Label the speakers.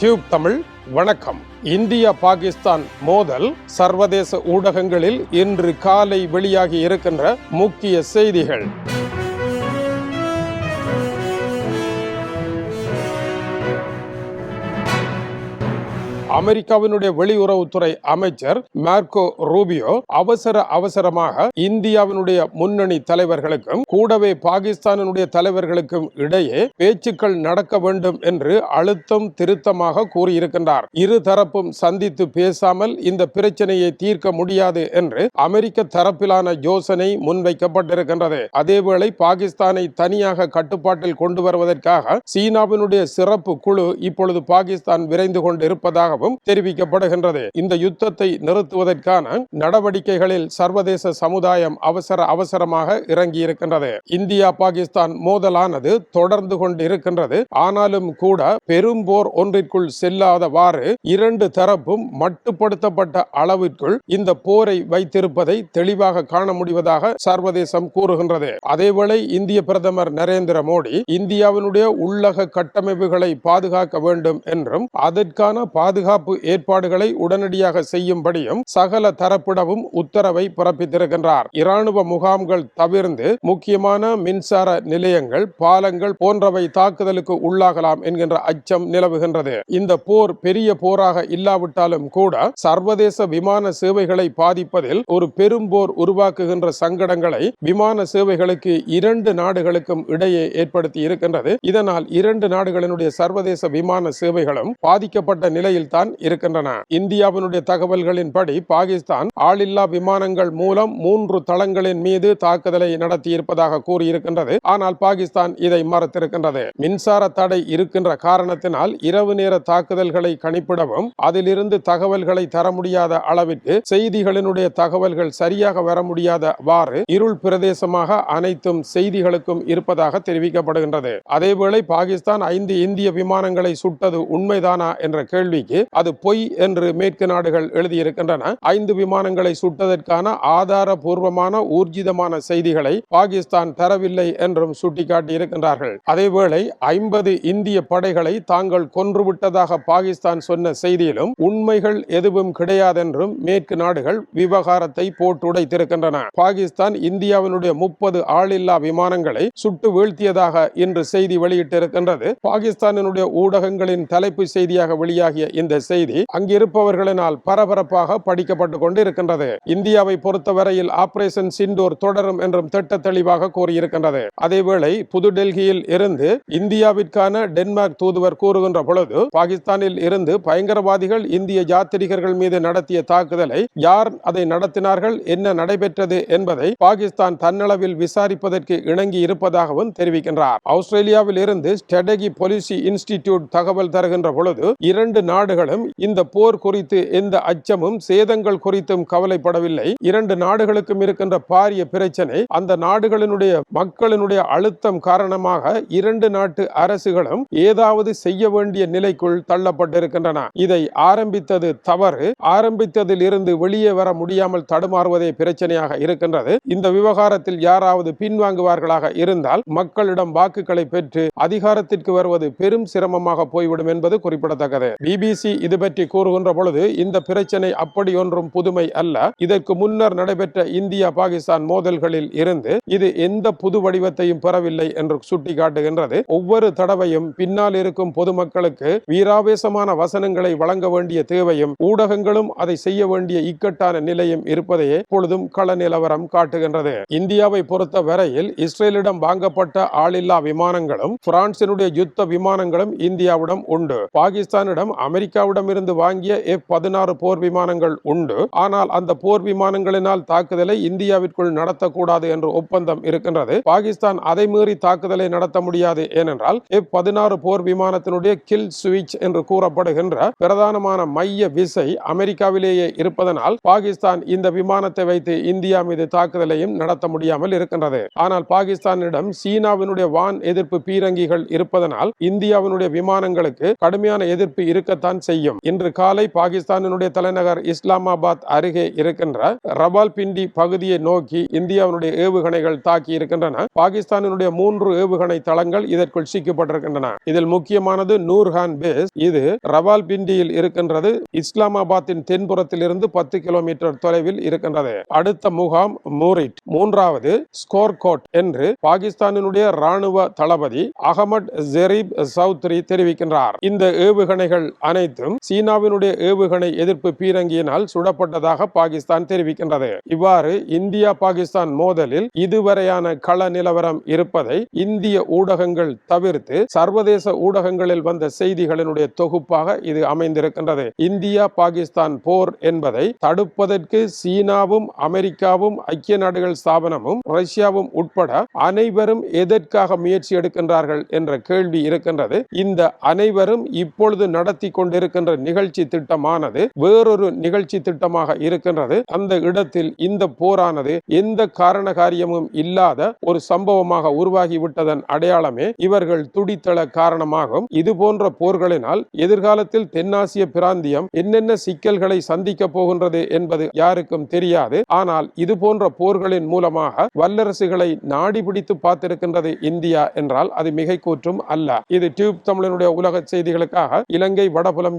Speaker 1: Tube Tamil வணக்கம். India Pakistan மோதல் சர்வதேச ஊடகங்களில் இன்று காலை வெளியாகி இருக்கின்ற முக்கிய செய்திகள். அமெரிக்காவினுடைய வெளியுறவுத்துறை அமைச்சர் மார்க்கோ ரூபியோ அவசர அவசரமாக இந்தியாவினுடைய முன்னணி தலைவர்களுக்கும் கூடவே பாகிஸ்தானினுடைய தலைவர்களுக்கும் இடையே பேச்சுக்கள் நடக்க வேண்டும் என்று அழுத்தம் திருத்தமாக கூறியிருக்கின்றார். இருதரப்பும் சந்தித்து பேசாமல் இந்த பிரச்சனையை தீர்க்க முடியாது என்று அமெரிக்க தரப்பிலான யோசனை முன்வைக்கப்பட்டிருக்கின்றது. அதேவேளை பாகிஸ்தானை தனியாக கட்டுப்பாட்டில் கொண்டு வருவதற்காக சீனாவினுடைய சிறப்பு குழு இப்பொழுது பாகிஸ்தான் விரைந்து என்றும் தெரிவிக்கப்படுகின்றது. இந்த யுத்தத்தை நிறுத்துவதற்கான நடவடிக்கைகளில் சர்வதேச சமுதாயம் அவசர அவசரமாக இறங்கி இருக்கின்றது இந்தியா பாகிஸ்தான் மோதலானது தொடர்ந்து கொண்டிருக்கின்றது. ஆனாலும் கூட பெரும் போர் ஒன்றிற்குள் செல்லாதவாறு இரண்டு தரப்பும் மட்டுப்படுத்தப்பட்ட அளவிற்குள் இந்த போரை வைத்திருப்பதை தெளிவாக காண முடிவதாக சர்வதேசம் கூறுகின்றது. அதேவேளை இந்திய பிரதமர் நரேந்திர மோடி இந்தியாவினுடைய உள்ளக கட்டமைப்புகளை பாதுகாக்க வேண்டும் என்றும் அதற்கான பாதுகாப்பு ஏற்பாடுகளை உடனடியாக செய்யும்படியும் சகல தரப்பிடவும் உத்தரவை பிறப்பித்திருக்கின்றார். இராணுவ முகாம்கள் தவிர்ந்து முக்கியமான மின்சார நிலையங்கள் பாலங்கள் போன்றவை தாக்குதலுக்கு உள்ளாகலாம் என்கின்ற அச்சம் நிலவுகின்றது. இந்த போர் பெரிய போராக இல்லாவிட்டாலும் கூட சர்வதேச விமான சேவைகளை பாதிப்பதில் ஒரு பெரும் போர் உருவாக்குகின்ற சங்கடங்களை விமான சேவைகளுக்கு இரண்டு நாடுகளுக்கும் இடையே ஏற்படுத்தி இருக்கின்றது. இதனால் இரண்டு நாடுகளினுடைய சர்வதேச விமான சேவைகளும் பாதிக்கப்பட்ட நிலையில் தான் இருக்கின்றன. இந்தியாவினுடைய தகவல்களின்படி பாகிஸ்தான் ஆளில்லா விமானங்கள் மூலம் மூன்று தளங்களின் மீது தாக்குதலை நடத்தி இருப்பதாக கூறியிருக்கின்றது. ஆனால் பாகிஸ்தான் இதை மறுத்திருக்கின்றது. மின்சார தடை இருக்கின்ற காரணத்தினால் இரவு நேர தாக்குதல்களை கணிப்பிடவும் அதிலிருந்து தகவல்களை தர முடியாத அளவிற்கு செய்திகளினுடைய தகவல்கள் சரியாக வர முடியாதவாறு இருள் பிரதேசமாக அனைத்தும் செய்திகளுக்கும் இருப்பதாக தெரிவிக்கப்படுகின்றது. அதேவேளை பாகிஸ்தான் ஐந்து இந்திய விமானங்களை சுட்டது உண்மைதானா என்ற கேள்விக்கு அது பொய் என்று மேற்கு நாடுகள் எழுதியிருக்கின்றன. ஐந்து விமானங்களை சுட்டதற்கான ஆதாரபூர்வமான ஊர்ஜிதமான செய்திகளை பாகிஸ்தான் தரவில்லை என்றும் சுட்டிக்காட்டி இருக்கின்றார்கள் அதேவேளை ஐம்பது இந்திய படைகளை தாங்கள் கொன்றுவிட்டதாக பாகிஸ்தான் சொன்ன செய்தியிலும் உண்மைகள் எதுவும் கிடையாதென்றும் மேற்கு நாடுகள் விவகாரத்தை போட்டுடைத்திருக்கின்றன. பாகிஸ்தான் இந்தியாவினுடைய முப்பது ஆளில்லா விமானங்களை சுட்டு வீழ்த்தியதாக இன்று செய்தி வெளியிட்டிருக்கின்றது. பாகிஸ்தானினுடைய ஊடகங்களின் தலைப்பு செய்தியாக வெளியாகிய இந்த செய்தி அங்கிருப்பவர்களினால் பரபரப்பாக படிக்கப்பட்டு கொண்டிருக்கின்றது. இந்தியாவை பொறுத்தவரையில் ஆபரேஷன் சிண்டோர் தொடரும் என்றும் திட்ட தெளிவாக கூறியிருக்கின்றது. அதேவேளை புதுடெல்லியில் இருந்து இந்தியாவிற்கான டென்மார்க் தூதுவர் கூறுகின்ற பொழுது பாகிஸ்தானில் இருந்து பயங்கரவாதிகள் இந்திய யாத்திரிகர்கள் மீது நடத்திய தாக்குதலை யார் அதை நடத்தினார்கள் என்ன நடைபெற்றது என்பதை பாகிஸ்தான் தன்னளவில் விசாரிப்பதற்கு இணங்கி இருப்பதாகவும் தெரிவிக்கின்றார். ஆஸ்திரேலியாவில் இருந்து ஸ்டெடகி பொலிசி இன்ஸ்டிடியூட் தகவல் தருகின்ற பொழுது இரண்டு நாடுகளும் நாடுகளும் இந்த போர் குறித்து எந்த அச்சமும் சேதங்கள் குறித்தும் கவலைப்படவில்லை. இரண்டு நாடுகளுக்கும் இருக்கின்ற பாரிய பிரச்சனை அந்த நாடுகளினுடைய மக்களினுடைய அழுத்தம் காரணமாக இரண்டு நாட்டு அரசுகளும் ஏதாவது செய்ய வேண்டிய நிலைக்குள் தள்ளப்பட்டிருக்கின்றன. இதை ஆரம்பித்தது தவறு. ஆரம்பித்ததில் இருந்து வெளியே வர முடியாமல் தடுமாறுவதே பிரச்சனையாக இருக்கின்றது. இந்த விவகாரத்தில் யாராவது பின்வாங்குவார்களாக இருந்தால் மக்களிடம் வாக்குகளை பெற்று அதிகாரத்திற்கு வருவது பெரும் சிரமமாக போய்விடும் என்பது குறிப்பிடத்தக்கது. பிபிசி இது பற்றி கூறுகின்ற பொழுது இந்த பிரச்சனை அப்படி ஒன்றும் புதுமை அல்ல. இதற்கு முன்னர் நடைபெற்ற இந்தியா பாகிஸ்தான் மோதல்களில் இருந்து இது எந்த புது வடிவத்தையும் பெறவில்லை என்று சுட்டிக்காட்டுகின்றது. ஒவ்வொரு தடவையும் பின்னால் இருக்கும் பொதுமக்களுக்கு வீராவேசமான வசனங்களை வழங்க வேண்டிய தேவையும் ஊடகங்களும் அதை செய்ய வேண்டிய இக்கட்டான நிலையும் இருப்பதையே பொழுதும் கள நிலவரம் காட்டுகின்றது. இந்தியாவை பொறுத்த வரையில் இஸ்ரேலிடம் வாங்கப்பட்ட ஆளில்லா விமானங்களும் பிரான்சினுடைய யுத்த விமானங்களும் இந்தியாவிடம் உண்டு. பாகிஸ்தானிடம் அமெரிக்காவிடம் இருந்து வாங்கிய எஃப் பதினாறு போர் விமானங்கள் உண்டு. ஆனால் அந்த போர் விமானங்களினால் தாக்குதலை இந்தியாவிற்குள் நடத்தக்கூடாது என்ற ஒப்பந்தம் இருக்கின்றது. பாகிஸ்தான் அதை மீறி தாக்குதலை நடத்த முடியாது. ஏனென்றால் எஃப் பதினாறு போர் விமானத்தினுடைய கில் சுவிட்ச் என்று கூறப்படுகின்ற பிரதானமான மைய விசை அமெரிக்காவிலேயே இருப்பதனால் பாகிஸ்தான் இந்த விமானத்தை வைத்து இந்தியா மீது தாக்குதலையும் நடத்த முடியாமல் இருக்கின்றது. ஆனால் பாகிஸ்தானிடம் சீனாவினுடைய வான் எதிர்ப்பு பீரங்கிகள் இருப்பதனால் இந்தியாவினுடைய விமானங்களுக்கு கடுமையான எதிர்ப்பு இருக்கத்தான் செய்யும். செய்யும். இன்று காலை பாகிஸ்தானினுடைய தலைநகர் இஸ்லாமாபாத் அருகே இருக்கின்ற ரவால்பிண்டி பகுதியை நோக்கி இந்தியாவினுடைய ஏவுகணைகள் தாக்கி இருக்கின்றன. பாகிஸ்தானினுடைய மூன்று ஏவுகணை தளங்கள் இதற்குள் சிக்கப்பட்டிருக்கின்றன. இதில் முக்கியமானது நூர்ஹான் பேஸ். இது ரவால்பிண்டியில் இருக்கின்றது. இஸ்லாமாபாத்தின் தென்புறத்தில் இருந்து பத்து கிலோமீட்டர் தொலைவில் இருக்கின்றது. அடுத்த முகாம் மூரிட். மூன்றாவது ஸ்கோர்கோட் என்று பாகிஸ்தானினுடைய ராணுவ தளபதி அகமட் ஜெரீப் சௌத்ரி தெரிவிக்கின்றார். இந்த ஏவுகணைகள் அனைத்து அனைத்தும் சீனாவினுடைய ஏவுகணை எதிர்ப்பு பீரங்கியினால் சுடப்பட்டதாக பாகிஸ்தான் தெரிவிக்கின்றது. இவ்வாறு இந்தியா பாகிஸ்தான் மோதலில் இதுவரையான கள நிலவரம் இருப்பதை இந்திய ஊடகங்கள் தவிர்த்து சர்வதேச ஊடகங்களில் வந்த செய்திகளினுடைய தொகுப்பாக இது அமைந்திருக்கின்றது. இந்தியா பாகிஸ்தான் போர் என்பதை தடுப்பதற்கு சீனாவும் அமெரிக்காவும் ஐக்கிய நாடுகள் ஸ்தாபனமும் ரஷ்யாவும் உட்பட அனைவரும் எதற்காக முயற்சி எடுக்கின்றார்கள் என்ற கேள்வி இருக்கின்றது. இந்த அனைவரும் இப்பொழுது நடத்தி இருக்கின்ற நிகழ்ச்சி திட்டமானது வேறொரு நிகழ்ச்சி திட்டமாக இருக்கின்றது. அந்த இடத்தில் இந்த போரானது எந்த காரண காரியமும் இல்லாத ஒரு சம்பவமாக உருவாகிவிட்டதன் அடையாளமே இவர்கள் துடித்தள காரணமாகும். இது போன்ற போர்களினால் எதிர்காலத்தில் தென்னாசிய பிராந்தியம் என்னென்ன சிக்கல்களை சந்திக்க போகின்றது என்பது யாருக்கும் தெரியாது. ஆனால் இது போன்ற போர்களின் மூலமாக வல்லரசுகளை நாடி பிடித்து பார்த்திருக்கின்றது இந்தியா என்றால் அது மிகை கூற்றும் அல்ல. இது டியூப் தமிழனுடைய உலக செய்திகளுக்காக இலங்கை வடபுலம்